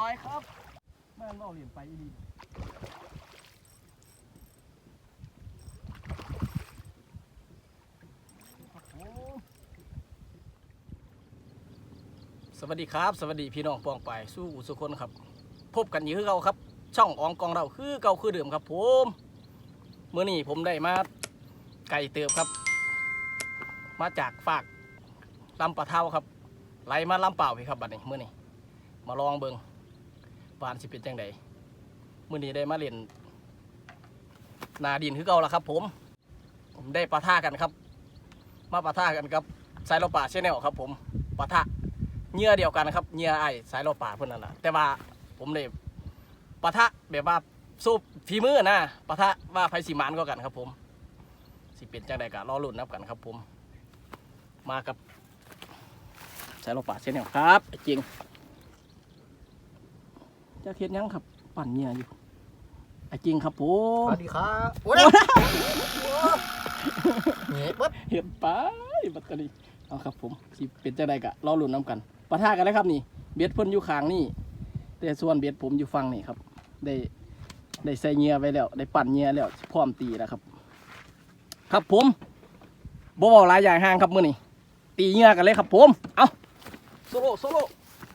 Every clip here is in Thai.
ร้อยครับแม่นเอาเหรียญไปอีดีครับผมสวัสดีครับ สวัสดีพี่น้องปองไปายสู้สุคนครับ พบกันอยู่คือเก่าครับ ช่องอองกองเราคือเก่าคือเดิมครับผมเมื่อนี้ผมได้มาไก่เติบครับ มาจากฝากลำปะเทาครับไหลมาลำเปล่าพี่ครับบัดนี้เมื่อนี้มาลองเบิง วานสิเป็นจังไดมื่อนี้ได้มาเล่นนาดินคือเก่าแล้วครับ ผม ผมได้ปะท่ากันครับ มาปะท่ากันครับสายโลป่าเชนแนลครับ ผมปะทะเหงื่อเดียวกันครับเหงื่อไอ้สายโลป่าเพื่อนนั่นนะแต่ว่าผมได้ปะทะแบบว่าสู้ฝีมือนะปะทะว่าไพสีมานก็กันครับ ผม สิเป็นจังไดกะรอลุ้นนับกันครับ ผม มากับสายโลป่าเชนแนลครับจริง จะเทียนยังครับ ปั่นเหงื่ออยู่ไอ้จริงครับผสมวัสดีครับโอ้ยเนี่ยปึ๊บเห็นไปบัตเตอรี่เอาครับผมสิเป็นจังไดกะรอลุ้นน้ำกันปะทะกันเลยครับนี่ เบ็ดเพิ่นอยู่ข้างนี่แต่ส่วนเบ็ดผมอยู่ฝั่งนี่ครับ ได้ได้ใส่เหงื่อไว้แล้ว ได้ปั่นเหงื่อแล้วพร้อมตีแล้วครับ ครับผมบ่บอกหลายอย่างห่างครับมื้อนี้ตีเหงื่อกันเลยครับผม เอาโซโล่โซโล่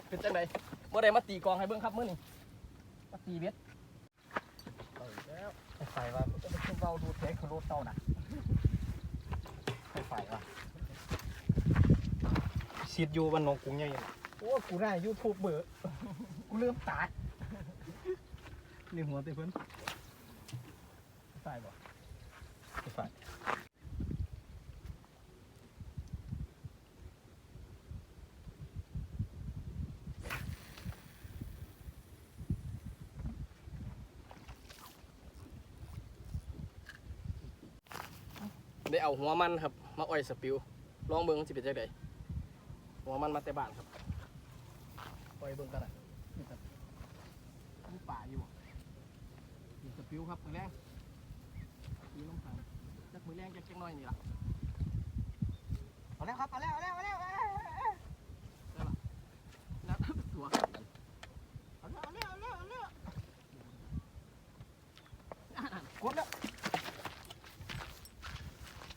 เป็นจังไดบ่ได้มาตีกลองให้เบิ่งครับมื้อนี้ มาตีเบ็ดเอาอีกแล้วไฟไฟว่าจะเป็นเครื่องเบาดูดแท็กคือรถเต้าน่ะไฟไฟว่ะซีดอยู่วันหนองกรุงใหญ่น่ะโอ้กูได้ยูทูบเบอร์กูเริ่มตายเลี้ยงหัวเตะเพิ่นตายบ่ ไฟไฟ ได้ เอาหัวมันครับ มาอ้อยสปิวลองเบิ่งสิเป็นจังไดหัวมันมาแต่บ้านครับอ้อยเบิ่งกันนะมีป่าอยู่มีสปิวครับมือแรงมีลมพังจักมือแรงจักจักน้อยนี่ล่ะเอาแล้วครับเอาแล้วเอาแล้วเอาแล้วตัวครับ เอาแล้วเอาแล้วเอาแล้วเอาแล้วกดแล้ว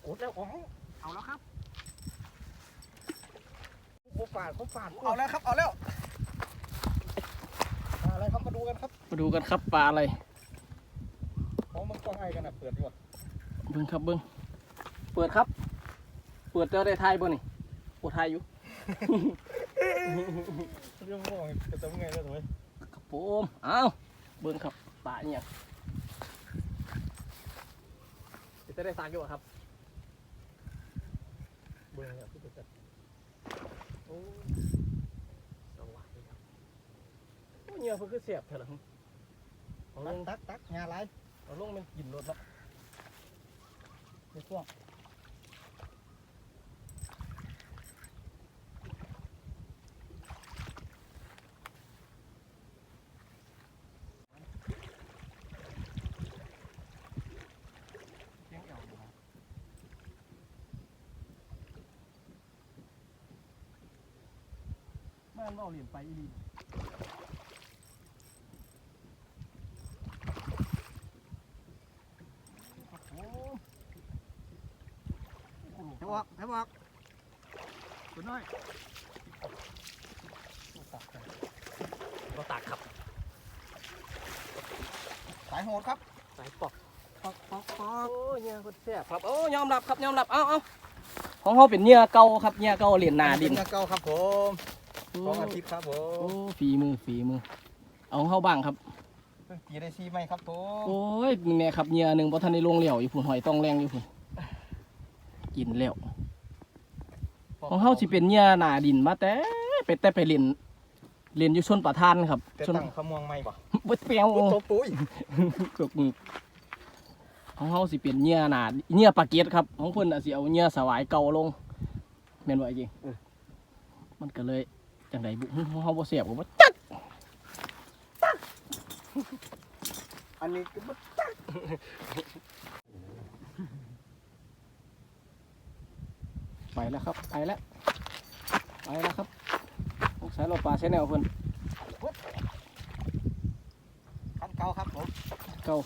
กด แล้วอ๋อเอาแล้วครับเขาปาดเขาปาดเอาแล้วครับ เอาแล้วอะไรครับมาดูกันครับมาดูกันครับปลาอะไรเขามันกล้องไอ้กันนะเปิดอยู่อะเบิ่งครับเบิ่งเปิดครับ เปิดเจอได้ทายบ่นี่โอ้ทายอยู่ เรื่องของจะทำไงแล้วถูกไหมครับผมเอาเบิ่งครับปลาเนี่ยจะได้สากอยู่บ่ครับ เบื่อเนี่ยพี่จะจัดโอ้สว่างครับโอ้เนี่ยเพิ่นคือเสียบเถอะล่ะเอาลตักงตักตักงานไรเอาลงมันกินรถแล้วในช่วงเสียงเอวอยู่ครับ แม่นเอาเหรียญไปอีดีครับผมให้บอกให้บอกคุณน้อยก็ตักครับ สายโหดครับ สายปอกปอกปอกปอโอ้ยเนี่ยคนแซ่บครับ โอ้ยอมรับครับยอมรับ เอาเอาของเขาเป็นเหยื่อเก่าครับเหยื่อเก่าเหรียญนาดินเนื้อเก่าครับผม สองอาทิตย์ครับผโอ้มฝีมือฝีมือ เอาของเขาบ้างครับ เพิ่งตีได้ซีไหมครับผมโอ้ยมึงเนี่ยครับเหยื่อหนึ่งพอทันได้ลงเหลี่ยวอยู่ผุนหอยต้องแรงอยู่ผุนกินแล้วของเขาสิเป็นเหยื่อนาดินมาแต่ไปแต่ไปเรียนเรียนอยู่ชนประทานครับจะชนตั้งขมวงไหมบ่บ่เปรียวโอ้โตปุ้ยกกมือของเขาสิเป็นเหยื่อนาเหยื่อปลาเกตครับของเพิ่นอาจสิเอาเหยื่อสวายเก่าลงแม่นบ่ไอ้จริงมันก็เลย จังไดบุของเขาบ่เสียบก็บ่จักอันนี้ก็บ่ไปแล้วครับไปแล้วไปแล้วครับต้องใช้รถปลาใช้แนวเพิ่นเขาครับผมเก้า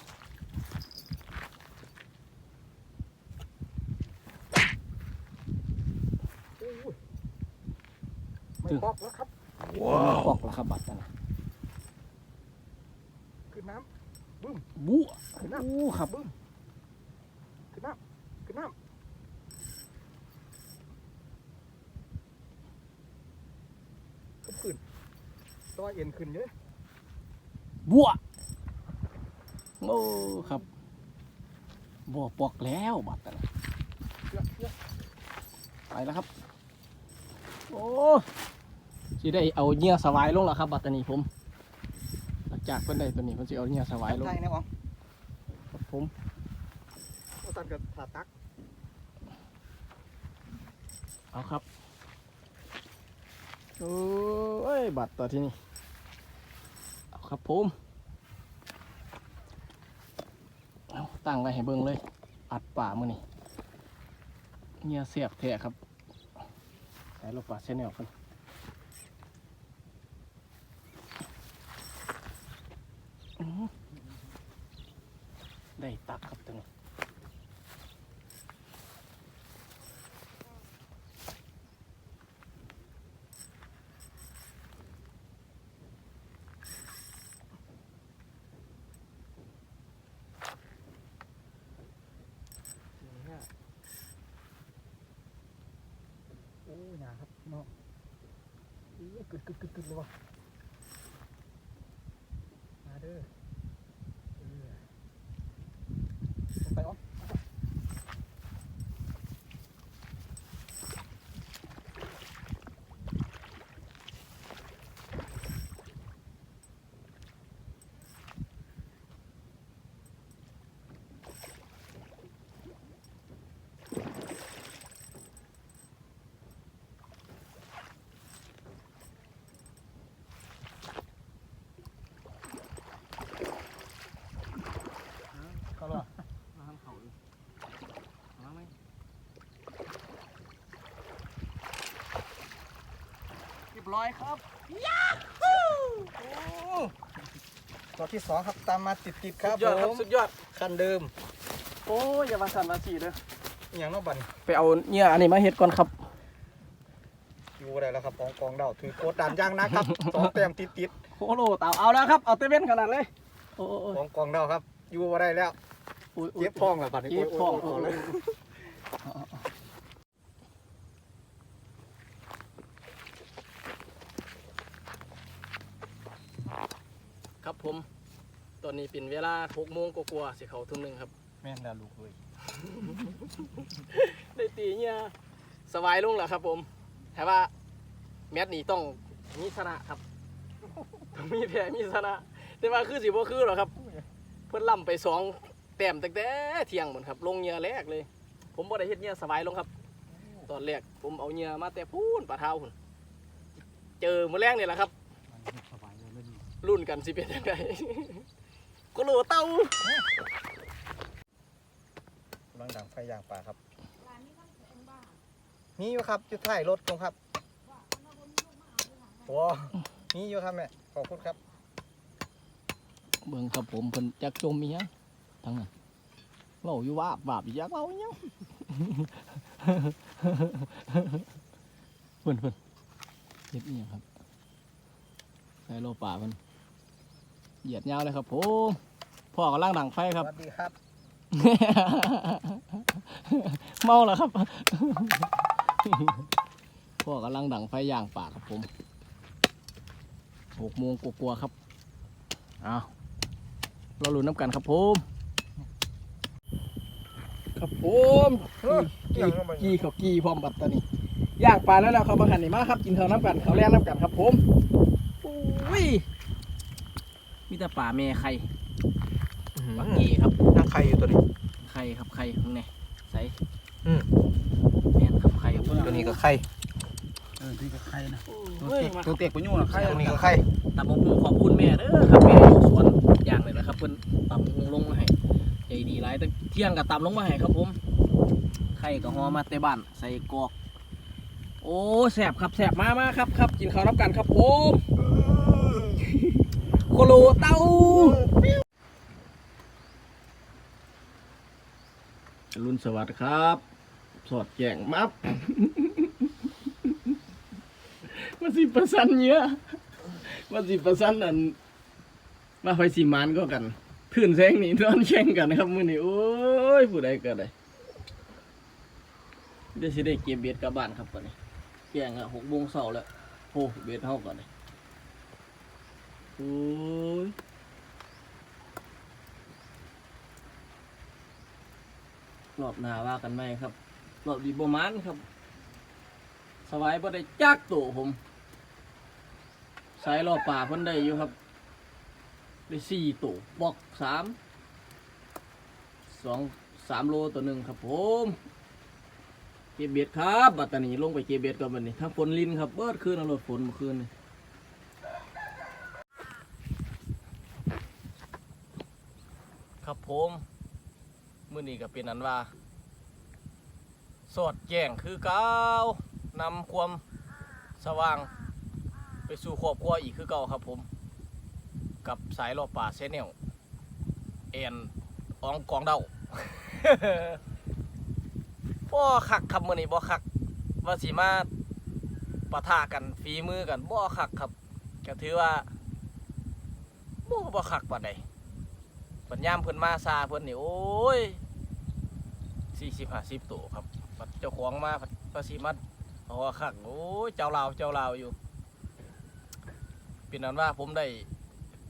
ไม่ปอกแล้วครับปอกแล้วครับบัตรนะขึ้นน้บุ้ขึ้นน้โอ้ครับำขึ้นน้ำขึ้นน้ำขึ้นขึ้นตัวเอ็นขึ้นเยอะบัวโอ้ครับบัวปอกแล้วบัตรนะเยอะเยอะไปแล้วครับ โอ้ สิได้เอาเหยื่อสวายลงแล้วครับบัตรนี้ผม หลังจากเพิ่นได้ตัวนี้เพิ่นสิเอาเหยื่อสวายลงใช่นะอ๋องครับผมโอ้ตันกับถาตักเอาครับโอ้ยบัตรตัวที่นี่เอาครับผมเอาตั้งไว้ให้เบิ่งเลย อัดป่ามือนี่เหยื่อเสียบแท้ครับใส่ลูกปลาเชนแนลกันอื้อหือได้ตักครับตัวนี้ เนี่ยโอ้ยหนาครับพี่น้องอู้ กึดกึดกึดกึดเลยวะมาเด้อเออลงไปอ๋อง เขาหรอมาทำเขาเลยมาไหม เรียบร้อยครับตัวที่สองครับตามมาติดติดๆครับสุดยอดครับผมสุดยอด คันเดิมโอ้ยอย่ามาสั่นมาสีเลยอหย่างเน้อบันไปเอาเนี่ยอันนี้มาเฮ็ดก่อนครับ อยู่อะไรแล้วครับกองกองเดาถือโคตรดันย่างนะครับสองแต้มติดติดโอ้โหเต่าเอาแล้วครับ เอาเตเว่นขนาดเลย โอ้โหๆกองกองเดาครับ อยู่อะไรแล้วอุ๊ยอุ๊ยเย็บท้องแล้วบัดนี้เจ็บท้องโยโยโยเลย ครับผม ตอนนี้เป็นเวลา6โมงกว่าๆสิเขาทุ่มหนึ่งครับ แม่นแล้วลูกเลยได้ตีเนี่ยสบายลงแล้วครับ ผมแต่ว่าแมตช์นี้ต้องมีชนะครับต้องมีแพ้มีชนะ แต่ว่าคือสิบ่คือหรอกครับ เพิ่นล่ำไปสองแต้มตั้งแต่เที่ยงหมดครับ ลงเหยื่อแรกเลย ผมบ่ได้เฮ็ดเหยื่อสบายลงครับ ตอนแรกผมเอาเหยื่อมาแต่พูนปลาเท้าพุ่นเจอมื้อแรกนี่แหละครับ มันสบายเลยไม่ดี รุ่นกันสิเป็นยังไงก็รู้เต้ากำลังดังไฟย่างปลาครับ มีอยู่ครับจุดท้ายรถตรงครับโอ้มีอยู่ครับแม่ขอบคุณครับ เบิ่งครับผมเพิ่นจักจมอีหยังทั้งนั้นเว้าอยู่ว่าบาบอีหยังเว้าอีหยังเพิ่นเพิ่นเฮ็ดอีหยังครับใส่โลป่าเพิ่น เหยียดยาวเลยครับผมพ่อกำลังดังไฟครับ สวัสดีครับ เมาแล้วครับ พ่อกำลังดังไฟย่างป่าครับผมหกโมงกลัวาๆครับเอาเราลุ้นน้ำกันครับผม ครับผมเฮ้ยกี้ยังเข้ามากี้เขากี้พร้อมบัตตานี่ย่างปลาแล้วแล้วเขามาหันนี่มาครับ กินข้าวน้ำกันเขาวแล่น้ำกันครับผมอุ้ยมี แต่ป่าเมไข่ปักกี้ครับนั่งใครอยู่ตัวนี้ไข่ครับไข่ข้างในใส่อืมแม่นครับไข่ตัวนี้ก็ไข่เออนี่ก็ไข่นะตัวเฮ้ยเต็กมาตัวเต็กไปยู่นะไข่ตัวนี้ก็ไข่ตำบักหุ่งขอบคุณแม่เด้อครับแม่อยู่สวนอย่างเลยนะครับเพิ่นตำบักหุ่งลงมาให้ใจดีหลายแต่เที่ยงกับตำลงมาให้ครับผมไข่กับหอมาแต่บ้านใส่กรอกโอ้แสบครับแสบมามาครับครับกินข้าวน้ำกันครับผม โคโลเต้าลุนสวัสดีครับ สอดแจงมับมาสิประสันเยอะมาสิประสันนั่นมาไฟสีมันก็กันขึ้นแสงนี่นอนแข่งกันครับมือนี่โอ้ยผู้ใดก็ได้เดี๋ยวสิได้เก็บเบ็ดกับบ้านครับก่อนนี่แจงอะหกโมงเช้าแล้วโอ้เบ็ดเท่าก่อนนี่ โอ้ยรอบหน้าว่ากันไหมครับรอบดีบมันครับสบายบ่ได้จักตัวผมสายรอบป่าเพิ่นได้อยู่ครับ ได้สี่ตัวบอกสามสองสามโลตัวหนึ่งครับผมเก็บเบ็ดครับ บัดตานีลงไปเก็บเบ็ดก่อนบัดนี้ถ้าฝนลินครับ เบิดคืนเอารถฝนเมื่อคืนนี่ครับ ผมมื้อนี้ก็เป็นอันว่า สอดแจ้งคือเก้านำความสว่าง ไปสู่ครอบครัวอีกคือเก่าครับผม กับสายรอบป่าเซเนลเอ็นอองกองเดาบ่คักครับมื้อนี้บ่คักว่าสิมาปะทะกันฝีมือกันบ่คักครับก็ถือว่าบ่บ่คักปานใด ปัญญามเพิ่นมาซาเพิ่นนี่โอ้ย40 50ตัวครับบัดเจ้าของมาภาษีมัดเพราะว่าขักโอ้ยเจ้าลาวเจ้าลาวอยู่เป็นนั้นว่าผมได้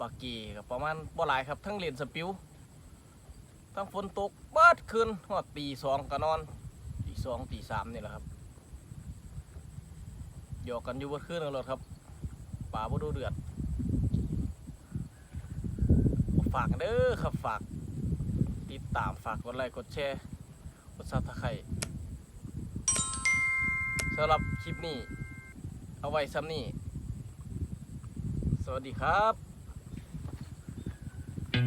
ปากกีกับประมาณบ่หลายครับ ทั้งเรียนสปิวทั้งฝนตกเบิดคืนหอดตีสองก็นอนตีสองตีสามนี่แหละครับหยอกกันอยู่เบิดคืนนั่นแหละครับป่าบ่ดูเดือด ฝากเด้อครับฝากติดตามฝากกดไลค์กดแชร์กดซับสไครต์สำหรับคลิปนี้ เอาไว้ซ้ำนี่สวัสดีครับ